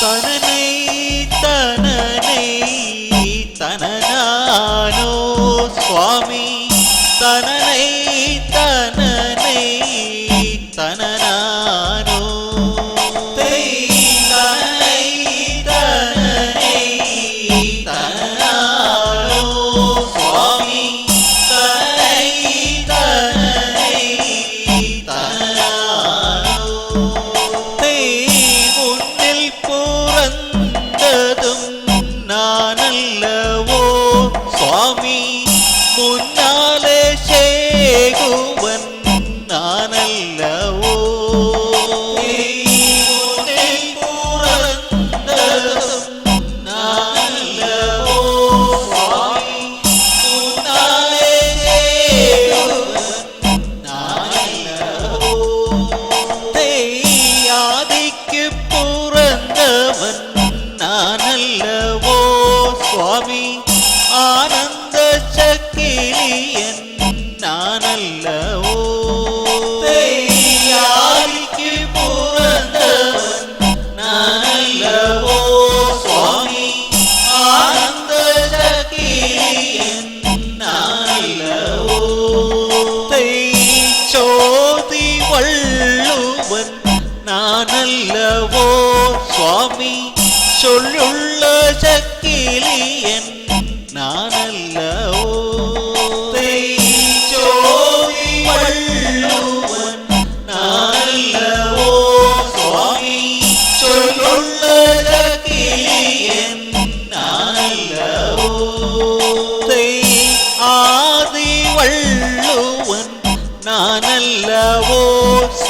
തനനൈ തനനൈ തനനാനോ സ്വാമി തനനൈ முன்னாலே சேகுவன் நானல்லவோ உன்னில் பிறந்ததும் நானல்லவோ சுவாமி சேகுவன் நானல்லவோ? ஆதிக்கு பிறந்தவன் நானல்லவோ? சுவாமி ஆனந்த சக்கிலியன் நானல்லவோ ஆதிக்கு பிறந்தவன் நானல்லவோ? சுவாமி ஆனந்த சக்கிலியன் நானல்லவோ சோதி வள்ளுவன் நானல்லவோ? சுவாமி சொல்லுள்ள சக்கிலியன் நானல்லவோ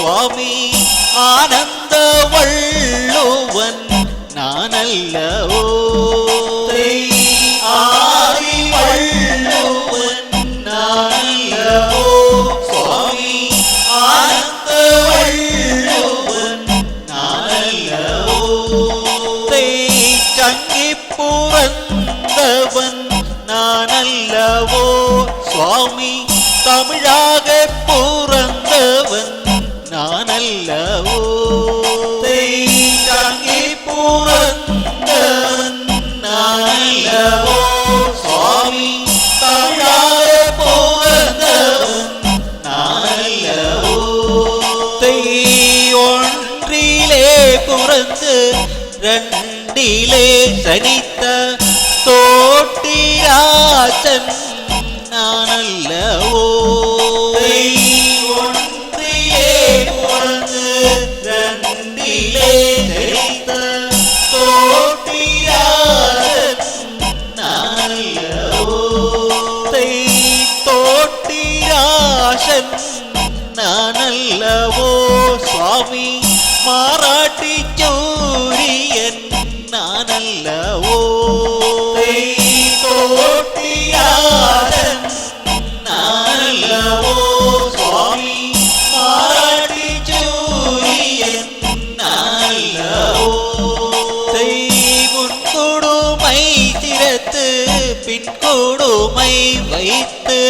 சுவாமி ஆனந்த வள்ளுவன் நானல்லவோ? ஆதி வள்ளுவன் நானல்லவோ? சுவாமி ஆனந்த வள்ளுவன் நானல்லவோ? சங்கி புறந்தவன் நானல்லவோ? சுவாமி தமிழாக போ நானல்லவோ தங்கி புறந்தவன் நானல்லவோ மாறாட்டி சூரியன் நானல்லவோ? தோட்டியாரன் நானல்லவோ? சுவாமி மாறாட்டி சூரியன் நானல்லவோ? முன்கொடுமை திறத்து பின்கொடுமை வைத்து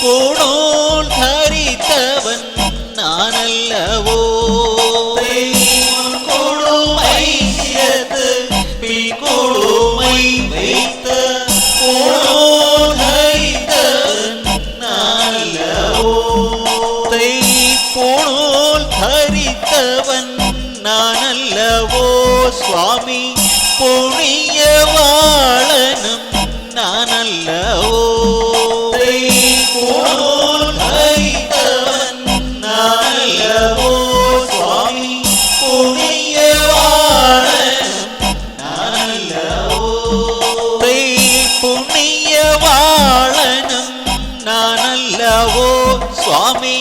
பூணூல் சுவாமி புண்ணிய வாழனும் நானல்லவோ? சுவாமி புண்ணிய வாழனும் வாழனும் நானல்லவோ? சுவாமி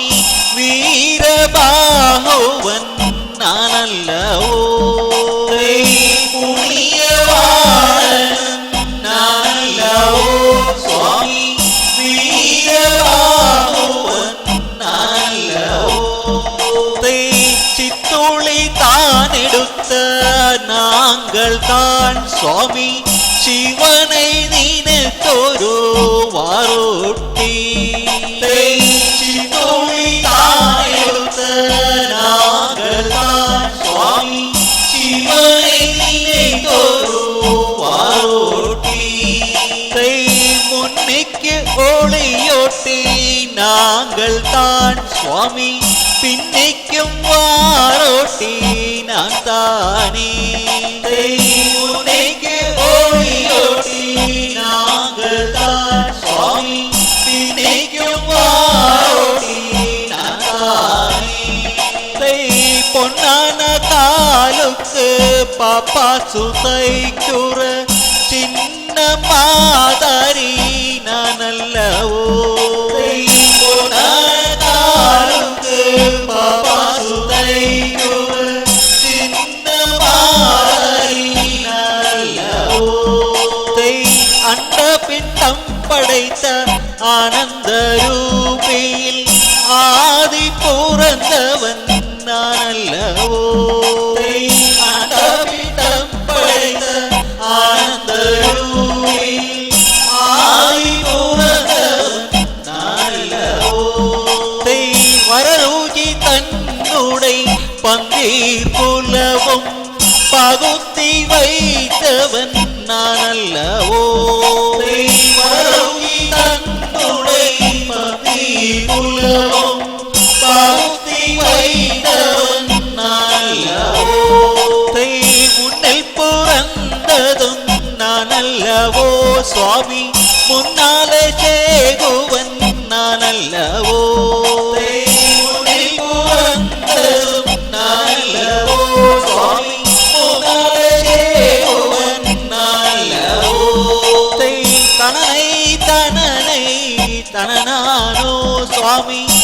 துளி தான் எடுத்த நாங்கள் தான் சுவாமி. சிவனை நினைத்தொரு வாரோட்டி. நாங்கள் தான் சுவாமி. பின்னிக்கும் வாரோட்டி நான் தானே. உன்னைக்கு ஓடியோட்டி நாங்கள் தான் சுவாமி. பின்னிக்கும் வாரோட்டி நான் தானே. பொன்னான காலுக்கு பாப்பா சுதை குற சின்ன மாதரி பிண்டம் படைத்த ஆனந்த ரூபியில் ஆதி பிறந்தவன் நான் அல்லவோ பிண்டம் படைத்த ஆனந்த ரூபியில் ஆதி பிறந்தவன் நான் அல்லவோ தை தன்னுடை பந்தி புலவும் பகுத்தி வைத்தவன் நான் அல்லவோ புலவும் பகுத்தி வைத்தவன் நான் அல்லவோ தை முன்னில் பிறந்ததும் நான் அல்லவோ சுவாமி முன்னாலே சேகுவன் நான் আমি